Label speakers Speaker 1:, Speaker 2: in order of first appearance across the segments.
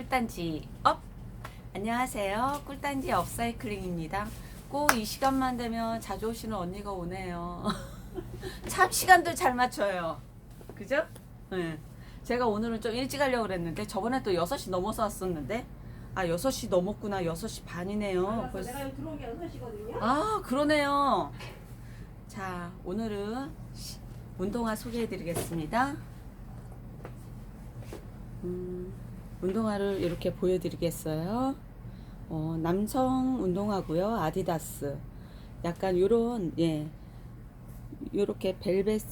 Speaker 1: 꿀단지 업! 안녕하세요. 꿀단지 업사이클링입니다. 꼭 이 시간만 되면 자주 오시는 언니가 오네요. 참 시간도 잘 맞춰요. 그죠? 네. 제가 오늘은 좀 일찍 하려고 그랬는데 저번에 또 6시 넘어서 왔었는데 아 6시 넘었구나 6시 반이네요.
Speaker 2: 알았어.
Speaker 1: 벌써-
Speaker 2: 내가 들어온 게 6시거든요.
Speaker 1: 아 그러네요. 자 오늘은 시- 운동화 소개해 드리겠습니다. 음, 운동화를 이렇게 보여드리겠어요. 어, 남성 운동화고요. 아디다스. 약간 요런 예 요렇게 벨벳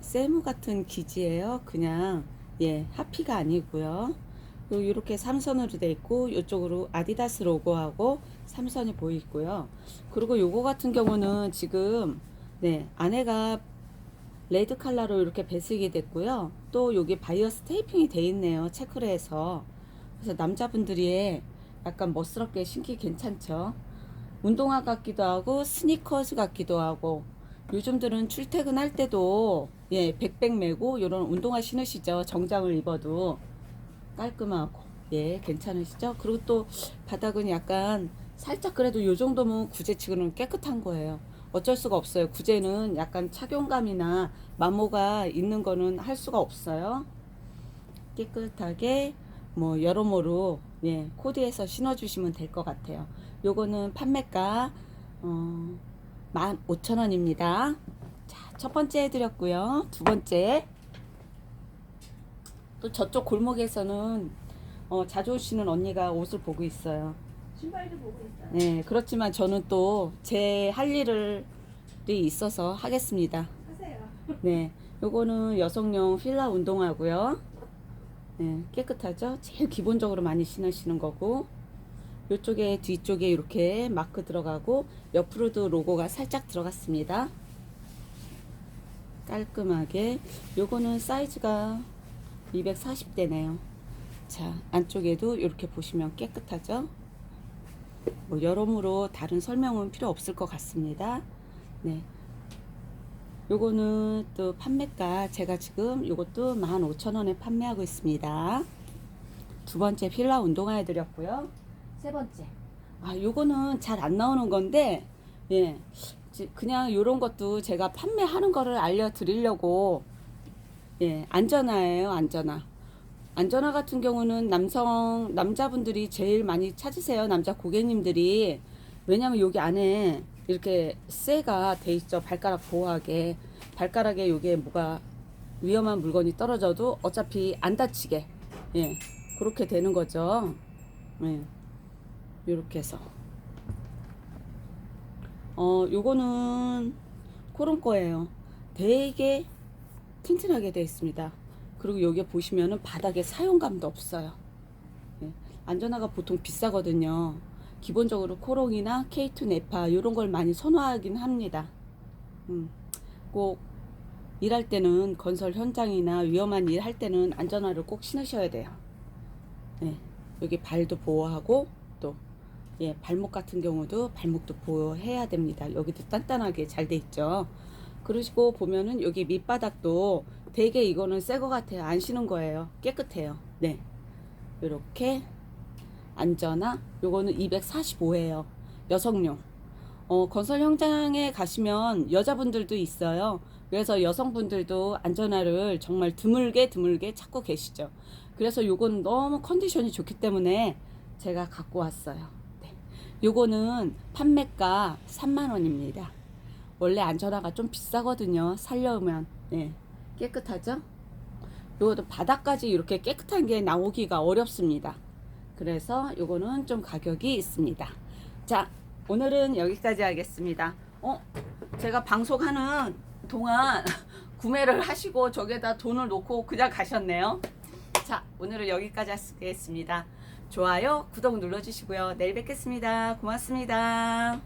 Speaker 1: 세무 같은 기지예요. 그냥 예 하피가 아니고요. 요 이렇게 삼선으로 돼 있고 이쪽으로 아디다스 로고하고 삼선이 보이고요. 그리고 요거 같은 경우는 지금 네 안에가 레드 컬러로 이렇게 배색이 됐고요. 또 여기 바이어스 테이핑이 돼 있네요. 체크를 해서 그래서 남자분들이 약간 멋스럽게 신기 괜찮죠. 운동화 같기도 하고 스니커즈 같기도 하고 요즘들은 출퇴근할 때도 예 백백 메고 이런 운동화 신으시죠. 정장을 입어도 깔끔하고 예 괜찮으시죠? 그리고 또 바닥은 약간 살짝 그래도 요 정도면 구제치고는 깨끗한 거예요. 어쩔 수가 없어요. 구제는 약간 착용감이나 마모가 있는 거는 할 수가 없어요. 깨끗하게 뭐 여러모로 예 코디해서 신어주시면 될 것 같아요. 요거는 판매가 어, 15,000원입니다. 자, 첫 번째 해드렸고요. 두 번째 또 저쪽 골목에서는 어, 자주 오시는 언니가 옷을 보고 있어요.
Speaker 2: 신발도 보고 있어요.
Speaker 1: 네, 그렇지만 저는 또 제 할 일을 이 있어서 하겠습니다.
Speaker 2: 하세요.
Speaker 1: 네, 요거는 여성용 필라 운동화고요. 네, 깨끗하죠? 제일 기본적으로 많이 신으시는 거고. 요쪽에 뒤쪽에 이렇게 마크 들어가고 옆으로도 로고가 살짝 들어갔습니다. 깔끔하게. 요거는 사이즈가 240대네요. 자, 안쪽에도 이렇게 보시면 깨끗하죠? 뭐 여러모로 다른 설명은 필요 없을 것 같습니다. 네. 요거는 또 판매가 제가 지금 요것도 15,000원에 판매하고 있습니다. 두 번째 필라 운동화 해드렸고요. 세 번째. 아, 요거는 잘 안 나오는 건데, 예. 지- 그냥 요런 것도 제가 판매하는 거를 알려드리려고, 예. 안전화예요, 안전화. 안전화 같은 경우는 남성, 남자분들이 제일 많이 찾으세요. 남자 고객님들이. 왜냐면 여기 안에 이렇게 쇠가 돼 있죠. 발가락 보호하게. 발가락에 요게 뭐가 위험한 물건이 떨어져도 어차피 안 다치게. 예. 그렇게 되는 거죠. 예. 요렇게 해서. 어, 요거는 그런 거예요. 되게 튼튼하게 되어 있습니다. 그리고 여기 보시면은 바닥에 사용감도 없어요. 예. 안전화가 보통 비싸거든요. 기본적으로 코롱이나 K2 네파 이런 걸 많이 선호하긴 합니다. 음, 꼭 일할 때는 건설 현장이나 위험한 일 할 때는 안전화를 꼭 신으셔야 돼요. 예, 여기 발도 보호하고 또 예, 발목 같은 경우도 발목도 보호해야 됩니다. 여기도 단단하게 잘 돼 있죠. 그러시고 보면은 여기 밑바닥도 되게 이거는 새 거 같아요. 안 신은 거예요. 깨끗해요. 네. 이렇게 안전화 요거는 245예요. 여성용. 어, 건설 현장에 가시면 여자분들도 있어요. 그래서 여성분들도 안전화를 정말 드물게 드물게 찾고 계시죠. 그래서 요건 너무 컨디션이 좋기 때문에 제가 갖고 왔어요. 네. 요거는 판매가 3만 원입니다. 원래 안전화가 좀 비싸거든요. 살려면. 네. 깨끗하죠? 요것도 바닥까지 이렇게 깨끗한 게 나오기가 어렵습니다. 그래서 요거는 좀 가격이 있습니다. 자, 오늘은 여기까지 하겠습니다. 어, 제가 방송하는 동안 구매를 하시고 저기에다 돈을 놓고 그냥 가셨네요. 자, 오늘은 여기까지 하겠습니다. 좋아요, 구독 눌러주시고요. 내일 뵙겠습니다. 고맙습니다.